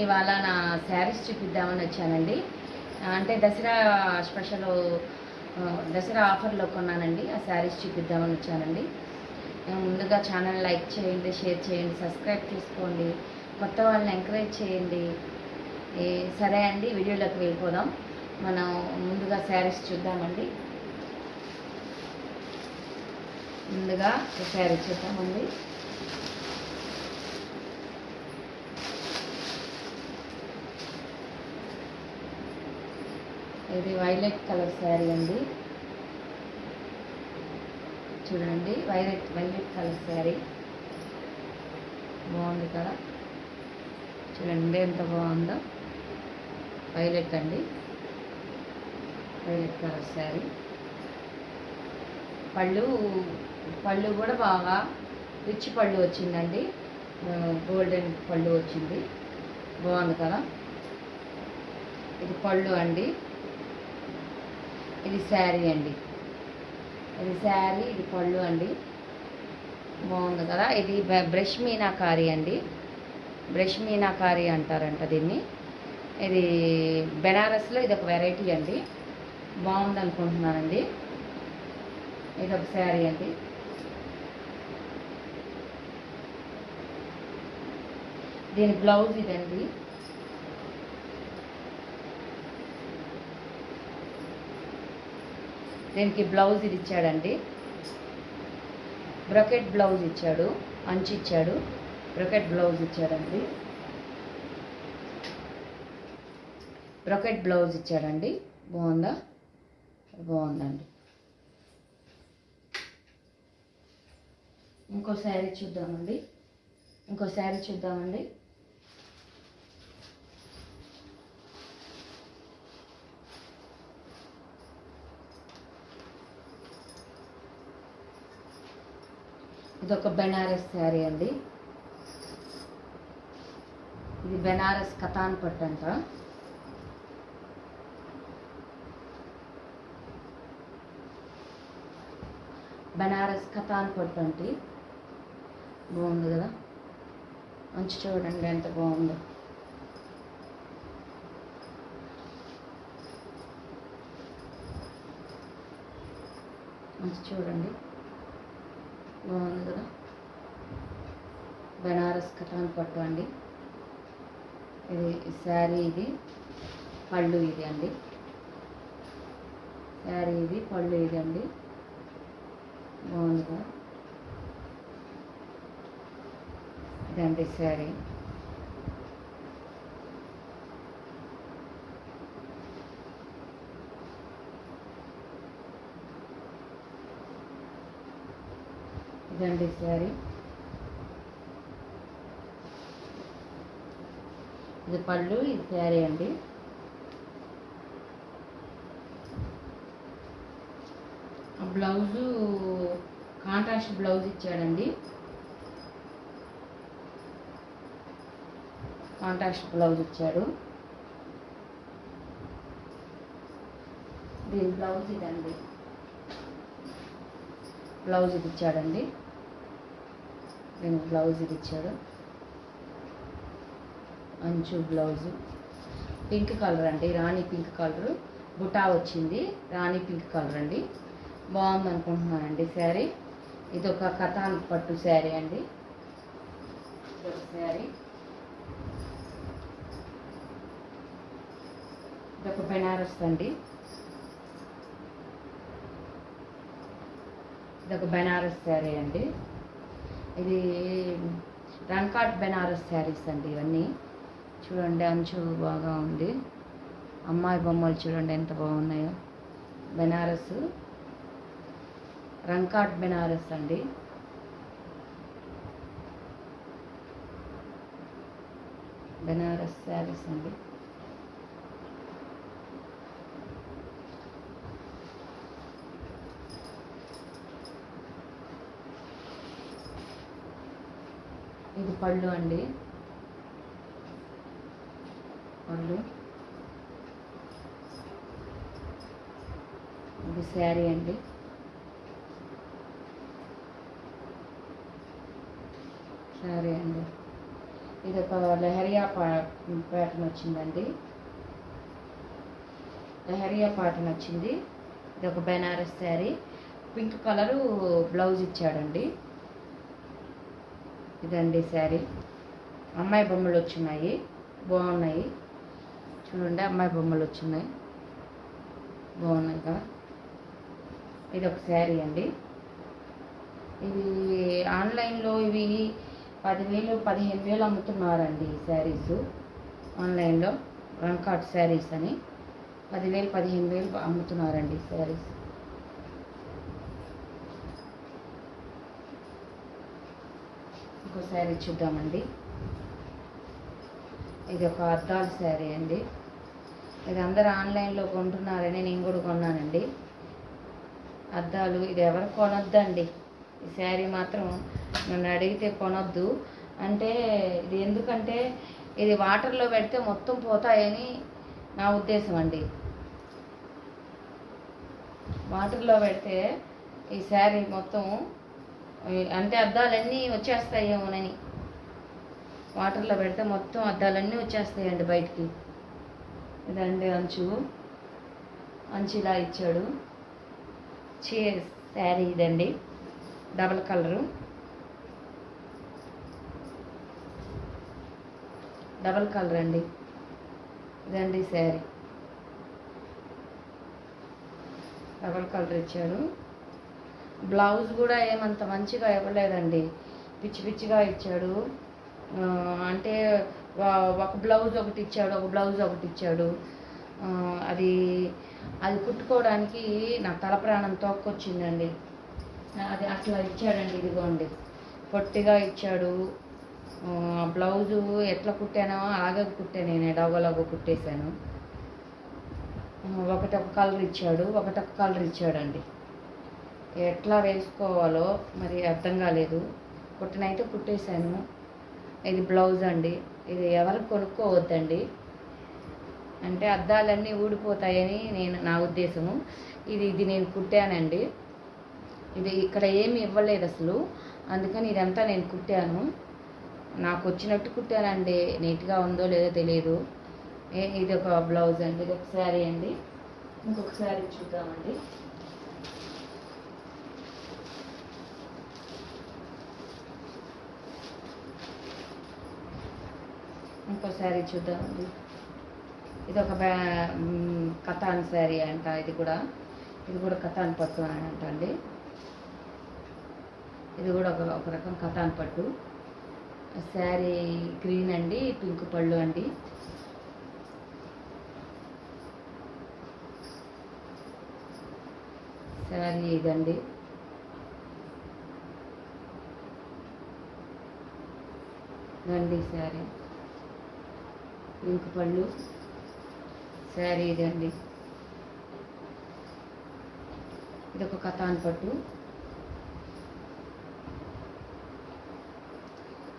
ఇవాళ నా శారీస్ చూపిద్దామని వచ్చానండి. అంటే దసరా స్పెషల్ దసరా ఆఫర్లో కొన్నానండి. ఆ శారీస్ చూపిద్దామని వచ్చానండి. ముందుగా ఛానల్ లైక్ చేయండి షేర్ చేయండి సబ్స్క్రైబ్ చేసుకోండి కొత్త వాళ్ళని ఎంకరేజ్ చేయండి. సరే అండి వీడియోలోకి వెళ్ళిపోదాం. మనం ముందుగా శారీస్ చూద్దామండి. ముందుగా శారీ చూద్దామండి. ఇది వైలెట్ కలర్ శారీ అండి. చూడండి వైలెట్ వైలెట్ కలర్ శారీ. బాగుంది కదా? చూడండి ఎంత బాగుందో. వైలెట్ అండి. Violet colour sari. పళ్ళు పళ్ళు కూడా బాగా రిచ్ పళ్ళు వచ్చిందండి. గోల్డెన్ పళ్ళు వచ్చింది. బాగుంది కదా? ఇది పళ్ళు అండి. ఇది శారీ అండి. ఇది శారీ ఇది పళ్ళు అండి. బాగుంది కదా? ఇది బ- బ్రష్ మీనాకారి అండి. బ్రష్ మీనాకారి అంటారంట దీన్ని. ఇది బెనారస్లో ఇది ఒక వెరైటీ అండి. బాగుంది అనుకుంటున్నానండి. ఇది ఒక శారీ అండి. దీని బ్లౌజ్ ఇదండి. దీనికి బ్లౌజ్ ఇది ఇచ్చాడండి. బ్రొకెట్ బ్లౌజ్ ఇచ్చాడు. అంచు ఇచ్చాడు. బ్రొకెట్ బ్లౌజ్ ఇచ్చాడండి. బ్రొకెట్ బ్లౌజ్ ఇచ్చాడండి. బాగుందా? బాగుందండి. ఇంకో శారీ చూద్దామండి. ఇంకో శారీ చూద్దామండి. ఇది ఒక బెనారస్ శారీ అండి. ఇది బెనారస్ కథాన్ పట్టు అంట. బెనారస్ కథాన్ పట్టు అంటే బాగుంది కదా? మంచి చూడండి ఎంత బాగుందో. మంచి చూడండి. బాగుంది కదా? బెనారస్ కటాన్ పట్టు అండి. ఇది శారీ ఇది పళ్ళు ఇది అండి. శారీ ఇది పళ్ళు ఇది అండి. బాగుంది కదా? ఇదండి శారీ. ఇదండి శారీ ఇది పళ్ళు ఇది శారీ అండి. బ్లౌజు కాంట్రాస్ట్ బ్లౌజ్ ఇచ్చాడండి. కాంట్రాస్ట్ బ్లౌజ్ ఇచ్చాడు. దీని బ్లౌజ్ ఇదండి. బ్లౌజ్ ఇది ఇచ్చాడండి. నేను బ్లౌజ్ ఇది ఇచ్చాడు అంచు బ్లౌజు. పింక్ కలర్ అండి రాణి పింక్ కలర్. బుటా వచ్చింది రాణి పింక్ కలర్ అండి. బాగుంది అనుకుంటున్నానండి శారీ. ఇది ఒక కథాన్ పట్టు శారీ అండి. శారీ. ఇది ఒక బెనారస్ అండి. ఇది ఒక బెనారస్ శారీ అండి. ఇది రంకాట్ బెనారస్ శారీస్ అండి ఇవన్నీ. చూడండి అంచు బాగా ఉంది. అమ్మాయి బొమ్మలు చూడండి ఎంత బాగున్నాయో. బెనారస్. రంకాట్ బెనారస్ అండి. బెనారస్ శారీస్ అండి ఇది పళ్ళు అండి. పళ్ళు. ఇది శారీ అండి. శారీ అండి. ఇది ఒక లెహరియా పా ప్యాటర్న్ వచ్చిందండి. లెహరియా ప్యాటర్న్ వచ్చింది. ఇది ఒక Banaras sari. Pink colour blouse ఇచ్చాడండి. ఇదండి శారీ. అమ్మాయి బొమ్మలు వచ్చినాయి. బాగున్నాయి. చూడండి అమ్మాయి బొమ్మలు వచ్చినాయి. బాగున్నాయి కదా? ఇది ఒక శారీ అండి. ఇవి ఆన్లైన్లో ఇవి పదివేలు పదిహేను వేలు అమ్ముతున్నారండి ఈ శారీస్. ఆన్లైన్లో వన్ శారీస్ అని. పదివేలు పదిహేను వేలు అమ్ముతున్నారండి శారీస్. ఇంకో శారీ చూద్దామండి. ఇది ఒక అద్దాల శారీ అండి. ఇది అందరు ఆన్లైన్లో కొంటున్నారని నేను కూడా కొన్నానండి. అద్దాలు ఇది ఎవరు కొనొద్దండి. ఈ శారీ మాత్రం నన్ను అడిగితే కొనొద్దు. అంటే ఇది ఎందుకంటే ఇది వాటర్లో పెడితే మొత్తం పోతాయని నా ఉద్దేశం అండి. వాటర్లో పెడితే ఈ శారీ మొత్తం అంటే అద్దాలన్నీ వచ్చేస్తాయేమోనని. వాటర్లో పెడితే మొత్తం అద్దాలన్నీ వచ్చేస్తాయండి బయటికి. ఇదండి అంచు. అంచు ఇలా ఇచ్చాడు. చే శారీ ఇదండి. Double colour. డబల్ కలర్ అండి. ఇదండి శారీ. డబల్ కలర్ ఇచ్చాడు బ్లౌజ్ కూడా ఏమంత మంచిగా ఇవ్వలేదండి. పిచ్చి పిచ్చిగా ఇచ్చాడు. అంటే ఒక బ్లౌజ్ ఒకటి ఇచ్చాడు ఒక బ్లౌజ్ ఒకటి ఇచ్చాడు. అది అది కుట్టుకోవడానికి నా తల ప్రాణం తోక్కొచ్చిందండి. అది అట్లా ఇచ్చాడండి ఇదిగోండి. పొట్టిగా ఇచ్చాడు. ఆ, బ్లౌజు ఎట్లా కుట్టానో అలాగే కుట్టాను నేను ఎడగలగో కుట్టేశాను. ఒకటొక కలర్ ఇచ్చాడు ఒకటొక కలర్ ఇచ్చాడండి. ఎట్లా వేసుకోవాలో మరి అర్థం కాలేదు. కుట్టనైతే కుట్టేశాను. ఇది బ్లౌజ్ అండి. ఇది ఎవరు కొనుక్కోవద్దండి. అంటే అద్దాలన్నీ ఊడిపోతాయని నేను నా ఉద్దేశము. ఇది ఇది నేను కుట్టానండి. ఇది ఇక్కడ ఏమి ఇవ్వలేదు అసలు. అందుకని ఇదంతా నేను కుట్టాను. నాకు వచ్చినట్టు కుట్టానండి. నీట్గా ఉందో లేదో తెలియదు ఏ ఇది ఒక బ్లౌజ్ అండి. ఇది ఒక శారీ అండి. ఇంకొక శారీ చూద్దామండి. ఇంకో శారీ చూద్దామండి ఇది ఒక కథాన్ శారీ అంట ఇది కూడా. ఇది కూడా కథాన్ పట్టు అని అంటండి. ఇది కూడా ఒక ఒక రకం కథాన్ పట్టు. శారీ గ్రీన్ అండి పింక్ పళ్ళు అండి. శారీ ఇదండి. రండి శారీ. పింక్ పళ్ళు. శారీ ఇదండి. ఇది ఒక కథాన్ పట్టు.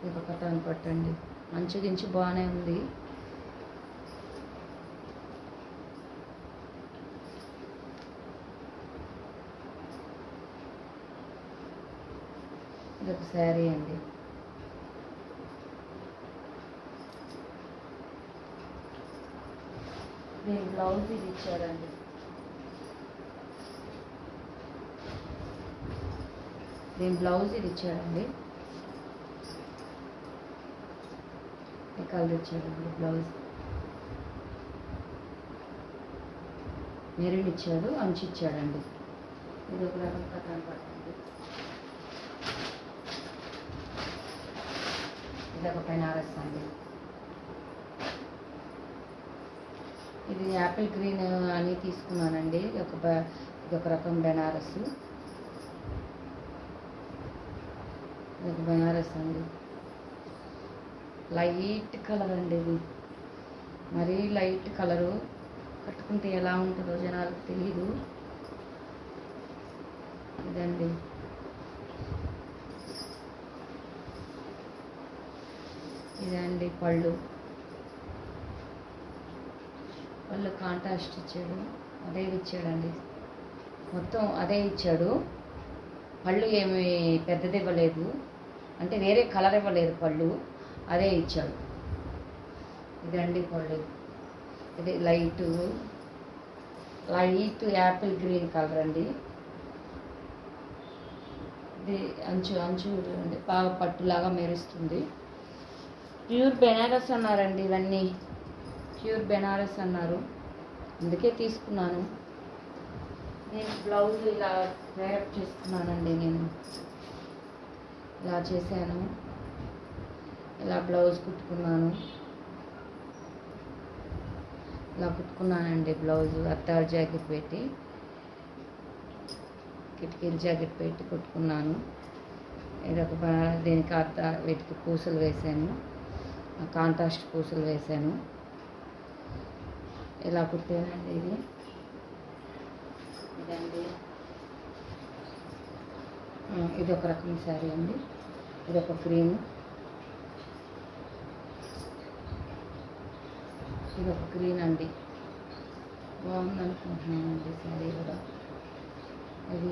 ఇది ఒక కథాన్ పట్టు అండి మంచి గించి బాగానే ఉంది. ఇది ఒక శారీ అండి. దీని బ్లౌజ్ ఇది ఇచ్చారండి. దీని బ్లౌజ్ ఇది ఇచ్చాడండి ఈ కలర్ ఇచ్చాడండి బ్లౌజ్? మెరూన్ ఇచ్చాడు అంచు ఇచ్చాడండి. ఇది ఒక రకం కనపడుతుంది ఇది ఒక పెనారస్ అండి. ఇది యాపిల్ గ్రీన్ అని తీసుకున్నానండి. ఒక బ- ఇది ఒక రకం బెనారస్. ఇది ఒక బెనారస్ అండి. లైట్ కలర్ అండి ఇది. మరీ లైట్ కలరు. కట్టుకుంటే ఎలా ఉంటుందో జనాలకు తెలియదు ఇదండి. ఇదండి పళ్ళు. పళ్ళు కాంట్రాస్ట్ ఇచ్చాడు. అదే ఇచ్చాడండి. మొత్తం అదే ఇచ్చాడు. పళ్ళు ఏమి పెద్దది ఇవ్వలేదు అంటే వేరే కలర్ ఇవ్వలేదు పళ్ళు. అదే ఇచ్చాడు. ఇదండి పళ్ళు. ఇది light. Light apple green colour అండి. ఇది అంచు అంచు చూడండి బాగా పట్టులాగా మెరుస్తుంది. ప్యూర్ బెనారస్ అన్నారండి ఇవన్నీ. ప్యూర్ బెనారస్ అన్నారు. అందుకే తీసుకున్నాను. నేను బ్లౌజ్ ఇలా వేరప్ చేసుకున్నానండి నేను. ఇలా చేశాను. ఇలా బ్లౌజ్ కుట్టుకున్నాను. ఇలా కుట్టుకున్నానండి బ్లౌజ్. అత్తారు జాకెట్ పెట్టి కిటికీలు జాకెట్ పెట్టి కుట్టుకున్నాను. ఇదొక దీనికి అత్త వీటికి పూసలు వేసాను కాంట్రాస్ట్ పూసలు వేసాను ఇలా కుట్టానండి ఇది ఇదండి. ఇది ఒక రకం శారీ అండి. ఇది ఒక గ్రీన్ ఇది ఒక గ్రీన్ అండి. బాగుంది అనుకుంటున్నానండి శారీ కూడా. ఇది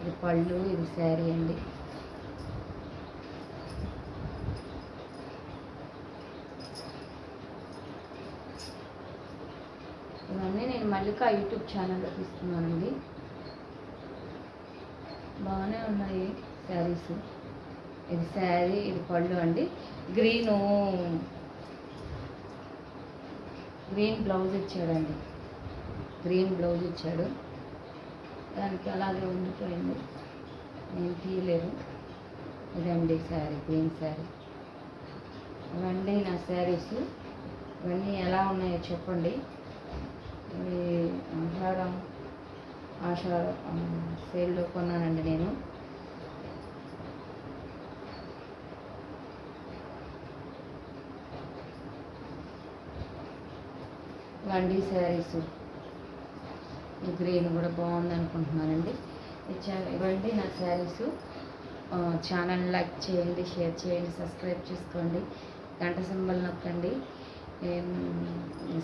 ఇది పళ్ళు ఇది శారీ అండి ఇవన్నీ నేను మల్లిక యూట్యూబ్ ఛానల్లో ఇస్తున్నానండి బాగానే ఉన్నాయి శారీస్. ఇది శారీ ఇది పళ్ళు అండి. గ్రీను గ్రీన్ బ్లౌజ్ ఇచ్చాడండి. గ్రీన్ బ్లౌజ్ ఇచ్చాడు. దానికి అలాగే ఉండిపోయింది. నేను తీయలేదు. ఇదండి శారీ గ్రీన్ శారీ. ఇవన్నీ నా శారీస్. ఇవన్నీ ఎలా ఉన్నాయో చెప్పండి. ఇవి ఆషాఢం ఆషాఢం సేల్లో కొన్నానండి నేను. వండి శారీస్ గ్రీన్ కూడా బాగుంది అనుకుంటున్నానండి. ఇచ్చా- ఇవ్వండి నా శారీస్. ఛానల్ లైక్ చేయండి షేర్ చేయండి సబ్స్క్రైబ్ చేసుకోండి. గంట సింబల్ నొక్కండి.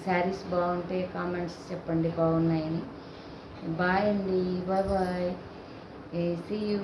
శారీస్ బాగుంటే కామెంట్స్ చెప్పండి బాగున్నాయని. బాయ్ అండి బాయ్ బాయ్. See you